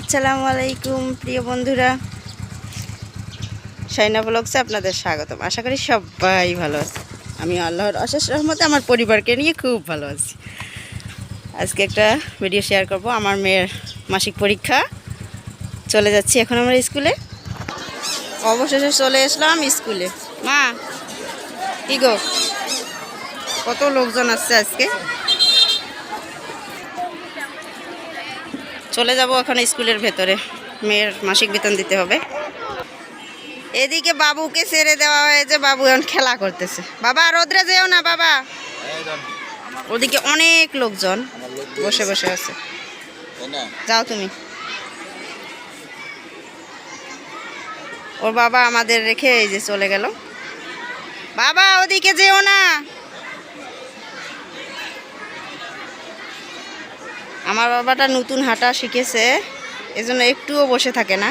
আসসালামু আলাইকুম, প্রিয় বন্ধুরা। সাইনা ব্লগসে আপনাদের স্বাগতম। আশা করি সবাই ভালো আছে। আমি আল্লাহর অশেষ রহমতে আমার পরিবারকে নিয়ে খুব ভালো আছি। আজকে একটা ভিডিও শেয়ার করব। আমার মেয়ের মাসিক পরীক্ষা চলে যাচ্ছি এখন আমরা স্কুলে। অবশেষে চলে আসলাম স্কুলে। মা, কি গো? কত লোকজন আসছে আজকে? চলে যাব এখন স্কুলের ভেতরে। মেয়ের মাসিক বেতন দিতে হবে। এদিকে বাবুকে ছেড়ে দেওয়া হয়েছে, বাবু এখন খেলা করতেছে। বাবা, রোদ্রে যেও না, বাবা। ওদিকে অনেক লোকজন বসে বসে আছে। যাও তুমি। ওর বাবা আমাদের রেখে এই যে চলে গেল। বাবা, ওদিকে যেও না। আমার বাবাটা নতুন হাঁটা শিখেছে, এজন্য একটুও বসে থাকে না।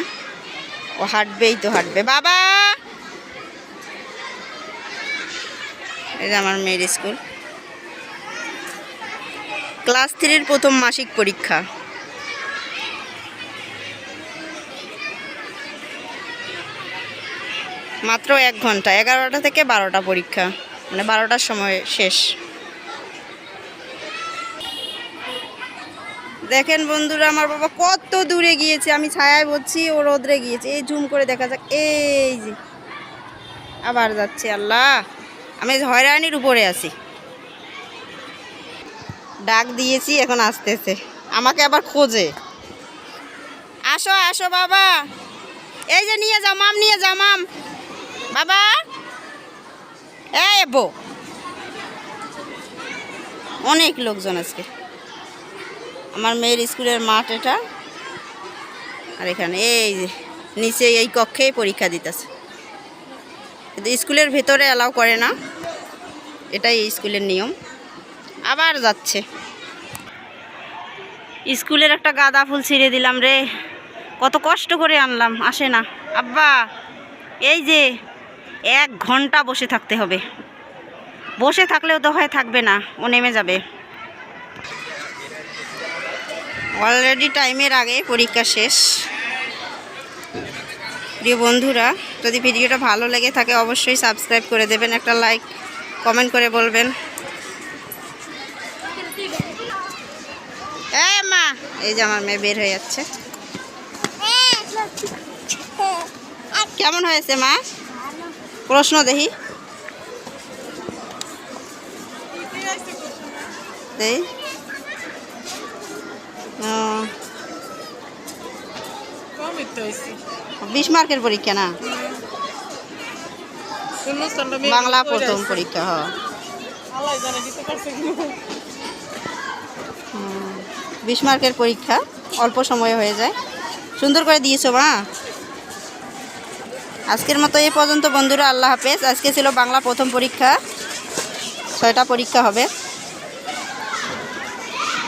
ও হাঁটবেই তো হাঁটবে। বাবা! যে আমার মেয়ের স্কুল। ক্লাস থ্রির প্রথম মাসিক পরীক্ষা। মাত্র এক ঘণ্টা, এগারোটা থেকে বারোটা পরীক্ষা মানে বারোটার সময় শেষ। দেখেন বন্ধুরা, আমার বাবা কত দূরে গিয়েছে, আমি ছায়ায় বলছি, ও রোদ্রে গিয়েছে। এই জুম করে দেখা যাক, এই যে। আবার যাচ্ছে, আল্লাহ। আমি হয়রানির উপরে আছি। ডাক দিয়েছি, এখন আসতেছে। আমাকে আবার খোঁজে। আসো আসো বাবা। এই যে নিয়ে যাও, মাম, নিয়ে যাও, মাম। বাবা। এই বো অনেক লোকজন আজকে। আমার মেয়ের স্কুলের মাঠ এটা। আর এখানে এই নিচে এই কক্ষেই পরীক্ষা দিতেছে। কিন্তু স্কুলের ভেতরে অ্যালাউ করে না। এটাই স্কুলের নিয়ম। আবার যাচ্ছে। স্কুলের একটা গাঁদা ফুল ছিঁড়ে দিলাম রে। কত কষ্ট করে আনলাম, আসে না। আব্বা, এই যে এক ঘণ্টা বসে থাকতে হবে। বসে থাকলেও তো হয় থাকবে না, ও নেমে যাবে। অলরেডি টাইমের আগে পরীক্ষা শেষ। প্রিয় বন্ধুরা, যদি ভিডিওটা ভালো লেগে থাকে, অবশ্যই সাবস্ক্রাইব করে দেবেন, একটা লাইক কমেন্ট করে বলবেন। মা, এই যে আমার মেয়ে বের হয়ে যাচ্ছে। কেমন হয়েছে মা? প্রশ্ন দেখি। দেই ও, কম একটু হয়েছে বিশ মার্কের পরীক্ষা না? বাংলা প্রথম পরীক্ষা হ। বিশ মার্কের পরীক্ষা অল্প সময়ে হয়ে যায়। সুন্দর করে দিয়েছ মা। আজকের মতো এই পর্যন্ত বন্ধুরা আল্লাহ হাফেজ। আজকে ছিল বাংলা প্রথম পরীক্ষা। ছয়টা পরীক্ষা হবে।